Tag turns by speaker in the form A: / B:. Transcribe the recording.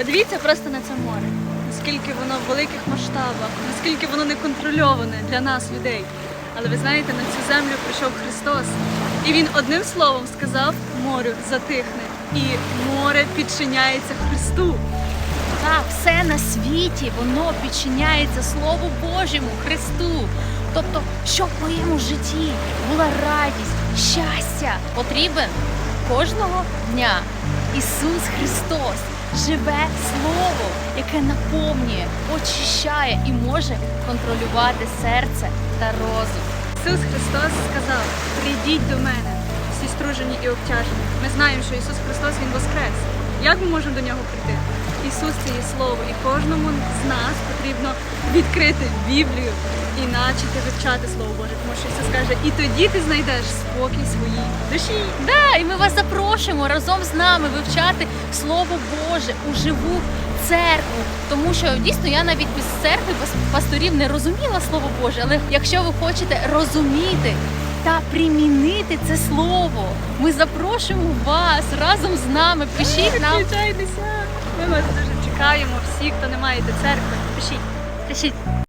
A: Подивіться просто на це море. Наскільки воно в великих масштабах, наскільки воно не контрольоване для нас, людей. Але ви знаєте, на цю землю прийшов Христос. І він одним словом сказав морю затихне. І море підчиняється Христу.
B: Так, все на світі, воно підчиняється Слову Божому, Христу. Тобто, щоб в моєму житті була радість, щастя, потрібен кожного дня Ісус Христос. Живе Слово, яке наповнює, очищає і може контролювати серце та розум.
A: Ісус Христос сказав: прийдіть до мене, всі стружені і обтяжені. Ми знаємо, що Ісус Христос Він воскрес. Як ми можемо до нього прийти? Ісус це є слово, і кожному з нас потрібно відкрити Біблію і начати вивчати Слово Боже, тому що Ісус каже, і тоді ти знайдеш спокій своїй душі.
B: Да, і ми вас запрошуємо разом з нами вивчати Слово Боже у живу церкву. Тому що дійсно я навіть без церкви, без пасторів не розуміла Слово Боже. Але якщо ви хочете розуміти та примінити це слово, ми запрошуємо вас разом з нами. Пишіть нам.
A: Включайтеся! Ми вас дуже чекаємо. Всі, хто не маєте церкви, пишіть.
B: Пишіть.